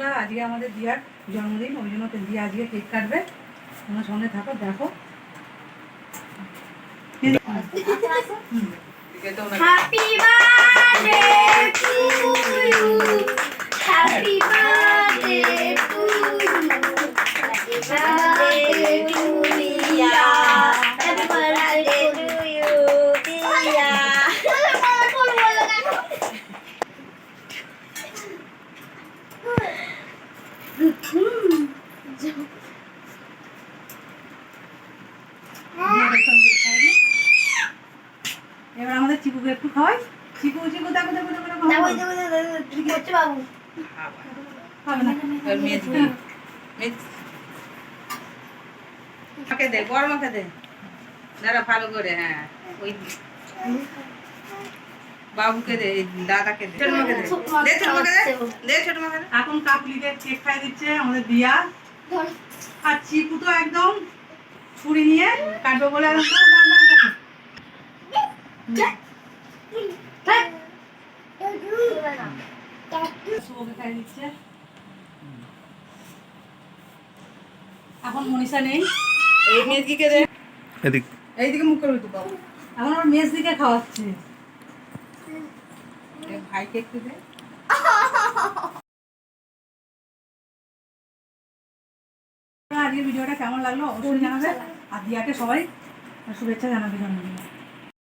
বন্ধুরা আজকে আমাদের দিয়ার জন্মদিন ওই জন্য দিয়া আজকে কেক কাটবে তোমার সঙ্গে থাকো দেখো Happy birthday to you. Happy birthday to you. Happy birthday to Dia. Happy birthday to you, Dia. দিয়াকে সঙ্গে খাওয়াবো। এবার আমাদের চিকুকে একটু খাওয়াই চিকু চিকু দেখো দেখো দেখো দেখো বাবু? খাবে না মাকে দে বড় মাকে দে দাঁড়া ভালো করে হ্যাঁ ওই বাবুকে দে দাদাকে দে। ছোট মাকে দে। দে ছোট মাকে দে। দে ছোট মাকে দে। এখন কাকলিদের কেক খাই দিচ্ছে আমাদের দিয়া। ধরো। আর চিকু তো একদম ছুরি নিয়ে কাটবে বলে এখন মনীষা নেই। এই মেজদিকে দে। এদিক। এইদিকে মুখ করে এখন ওর মেজ দিকে খাওয়াচ্ছে। ভাইকে একটু দে। আজকের ভিডিওটা কেমন লাগল? অবশ্যই জানাবে আর দিয়াকে সবাই শুভেচ্ছা জানাবে জন্মদিনে।